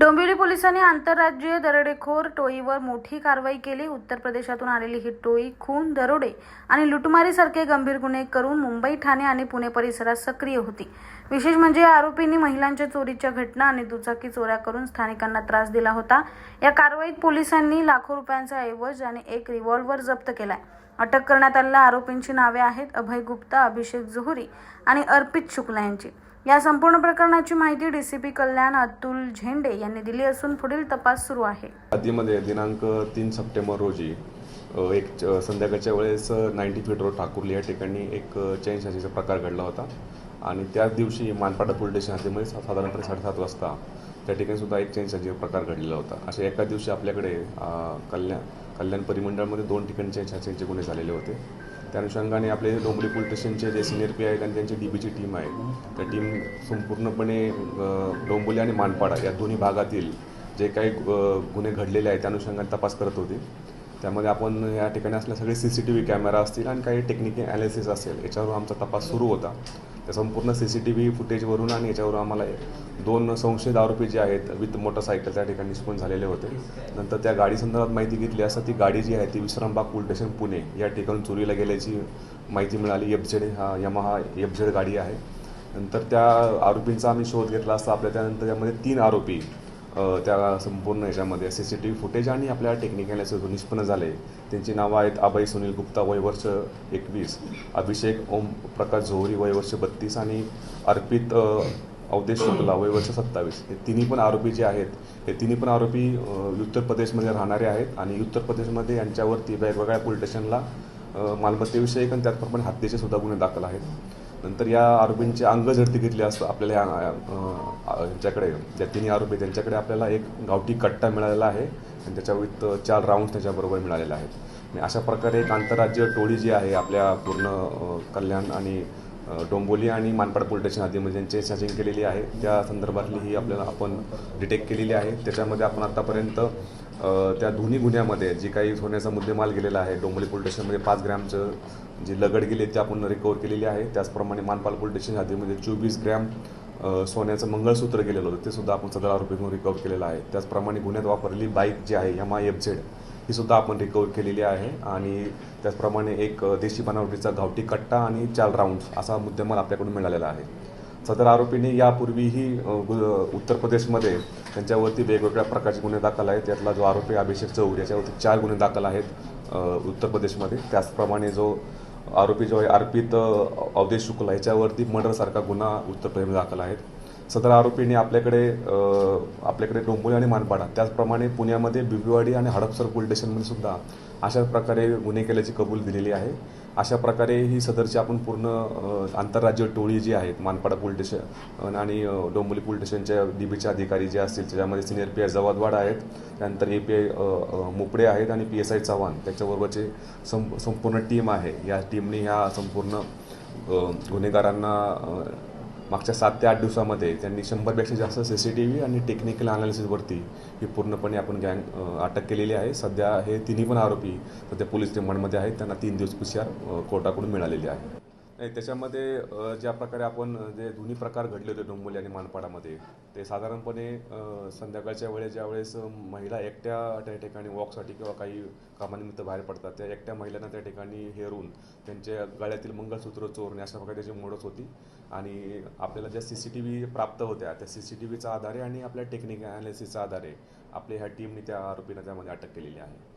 डोंबिवली पोलिसांनी आंतरराज्यीय दरोडेखोर टोळीवर मोठी कारवाई केली. उत्तर प्रदेशातून आलेली ही टोळी खून दरोडे आणि लुटमारीसारखे गंभीर गुन्हे करून मुंबई ठाणे आणि पुणे परिसरात सक्रिय होती. विशेष म्हणजे या आरोपींनी महिलांच्या चोरीच्या घटना आणि दुचाकी चोऱ्या करून स्थानिकांना त्रास दिला होता. या कारवाईत पोलिसांनी लाखो रुपयांचा ऐवज आणि एक रिव्हॉल्व्हर जप्त केलाय. अटक करण्यात आलेल्या आरोपींची नावे आहेत अभय गुप्ता अभिषेक जोहरी आणि अर्पित शुक्ला यांची. या संपूर्ण प्रकरणाची माहिती डीसीपी कल्याण अतुल झेंडे यांनी दिली असून पुढील तपास सुरू आहे. आधीमध्ये दिनांक तीन सप्टेंबर रोजी एक च- संध्याकाळच्या वेळेस नाईन्टी फीट रोड ठाकुर्ली या ठिकाणी एक चैन शाजीचा प्रकार घडला होता. आणि त्याच दिवशी मानपाडा पोलीस स्टेशन हद्दीमध्ये साधारणपणे साडेसात वाजता त्या ठिकाणी सुद्धा एक चैन शाजीचा प्रकार घडलेला होता. अशा एका दिवशी आपल्याकडे कल्याण कल्याण परिमंडळामध्ये दोन ठिकाणी चैन शाजीचे गुन्हे झालेले होते. त्या अनुषंगाने आपले डोंबरी पोलीस स्टेशनचे जे सिनियर पी आहेत आणि त्यांची डी बीची टीम आहे. त्या टीम संपूर्णपणे डोंबोली आणि मानपाडा या दोन्ही भागातील जे काही गुन्हे घडलेले आहेत त्या अनुषंगाने तपास करत होते. त्यामध्ये आपण या ठिकाणी असल्या सगळे C C T V camera असतील आणि काही टेक्निकल ॲनालिसिस असेल याच्यावर आमचा तपास सुरू होता. त्या संपूर्ण सी सी टी व्ही फुटेजवरून आणि याच्यावर आम्हाला दोन संशयित आरोपी जे आहेत विथ मोटरसायकल त्या ठिकाणी निष्पन्न झालेले होते. नंतर त्या गाडी संदर्भात माहिती घेतली असता ती गाडी जी आहे ती विश्रामबाग पोलीस स्टेशन पुणे या ठिकाणी चोरीला गेल्याची माहिती मिळाली. एफ झेड हा यमाहा एफ झेड गाडी आहे. नंतर त्या आरोपींचा आम्ही शोध घेतला असता आपल्या त्यानंतर त्यामध्ये तीन आरोपी त्या संपूर्ण याच्यामध्ये C C T V footage आणि आपल्या टेक्निकल निष्पन्न झाले त्यांची नावं आहेत अभय सुनील गुप्ता वयवर्ष एकवीस अभिषेक ओम प्रकाश झोहरी वयवर्ष बत्तीस आणि अर्पित अवधेश शुक्ला वयवर्ष सत्तावीस. हे तिन्ही पण आरोपी जे आहेत हे तिन्ही पण आरोपी उत्तर प्रदेशमध्ये राहणारे आहेत आणि उत्तर प्रदेशमध्ये यांच्यावरती वेगवेगळ्या पोलीस स्टेशनला मालमत्तेविषयी आणि त्याचप्रमाणे हत्येचे सुद्धा गुन्हे दाखल आहेत. नंतर या आरोपींची अंग झडती घेतली असतं आपल्याला या यांच्याकडे. ज्या तिन्ही आरोपी आहेत, त्यांच्याकडे आपल्याला एक गावठी कट्टा मिळालेला आहे आणि त्याच्या विथ चार राऊंड त्याच्याबरोबर मिळालेले आहेत. आणि अशा प्रकारे एक आंतरराज्य टोळी जी आहे आपल्या पूर्ण कल्याण आणि डोंबोली आणि मानपाड पोलीस स्टेशन म्हणजे ज्यांचे सॅचिंग केलेली आहे त्या संदर्भातली ही आपल्याला आपण डिटेक्ट केलेली आहे. त्याच्यामध्ये आपण आत्तापर्यंत त्या दोन्ही गुन्ह्यामध्ये जी काही सोन्याचा मुद्देमाल गेलेला आहे डोंबोली पोलीस स्टेशनमध्ये पाच ग्रॅमचं जी लगड गेली ते आपण रिकवर केलेली आहे. त्याचप्रमाणे मानपाल पोलीस स्टेशन हद्दीमध्ये चोवीस ग्रॅम सोन्याचं मंगळसूत्र गेलेलं होतं ते सुद्धा आपण सदर आरोपीकडून रिकवर केलेलं आहे. त्याचप्रमाणे गुन्ह्यात वापरलेली बाईक जी आहे एम आय एफ झेड ही सुद्धा आपण रिकवर केलेली आहे. आणि त्याचप्रमाणे एक देशी बनावटीचा गावठी कट्टा आणि चार राऊंड्स असा मुद्देमाल आपल्याकडून मिळालेला आहे. सदर आरोपीने यापूर्वीही गु- उत्तर प्रदेशमध्ये त्यांच्यावरती वेगवेगळ्या प्रकारचे गुन्हे दाखल आहेत. त्यातला जो आरोपी अभिषेक चौर याच्यावरती चार गुन्हे दाखल आहेत उत्तर प्रदेशमध्ये. त्याचप्रमाणे जो आरोपी जो आहे अर्पित अवधेश शुक्ला याच्यावरती मर्डरसारखा गुन्हा उत्तर प्रदेश दाखल आहेत सदर आरोपींनी आपल्याकडे आपल्याकडे डोंबोली आणि मानपाडा त्याचप्रमाणे पुण्यामध्ये बिबीवाडी आणि हडपसर पोलीस स्टेशनमध्ये सुद्धा अशा प्रकारे गुन्हे केल्याची कबूल दिलेली आहे. अशा प्रकारे ही सदरची आपण पूर्ण आंतरराज्य टोळी जी आहेत मानपाडा पोलीस स्टेशन आणि डोंबोली पोलीस स्टेशनच्या डीबीचे अधिकारी जे असतील त्याच्यामध्ये सिनियर पी आय जवादवाड आहेत. त्यानंतर ए पी आय मोपडे आहेत आणि पी एस आय चव्हाण त्याच्याबरोबरचे सं संपूर्ण टीम आहे. या टीमने ह्या संपूर्ण गुन्हेगारांना मागच्या सात ते आठ दिवसामध्ये त्यांनी शंभरपेक्षा जास्त सी सी टी व्ही आणि टेक्निकल अनालिसिसवरती ही पूर्णपणे आपण गँग अटक केलेली आहे. सध्या हे तिन्ही पण आरोपी सध्या पोलीस रिमांडमध्ये आहेत. त्यांना तीन दिवस पी सी आर कोर्टाकडून मिळालेली आहे. नाही त्याच्यामध्ये ज्या प्रकारे आपण जे दोन्ही प्रकार घडले होते डोंबोली आणि मानपाडामध्ये ते साधारणपणे संध्याकाळच्या वेळेस ज्यावेळेस वेळेस महिला एकट्या त्या ठिकाणी वॉकसाठी किंवा काही कामानिमित्त बाहेर पडतात त्या एकट्या महिलांना त्या ठिकाणी हेरून त्यांच्या गळ्यातील मंगळसूत्र चोरणे अशा प्रकारे त्याची मोडच होती. आणि आपल्याला ज्या सी सी टी व्ही प्राप्त होत्या त्या सी सी टी व्हीच्या आधारे आणि आपल्या टेक्निक ॲनालिसिसच्या आधारे आपल्या ह्या टीमने त्या आरोपींना त्यामध्ये अटक केलेली आहे.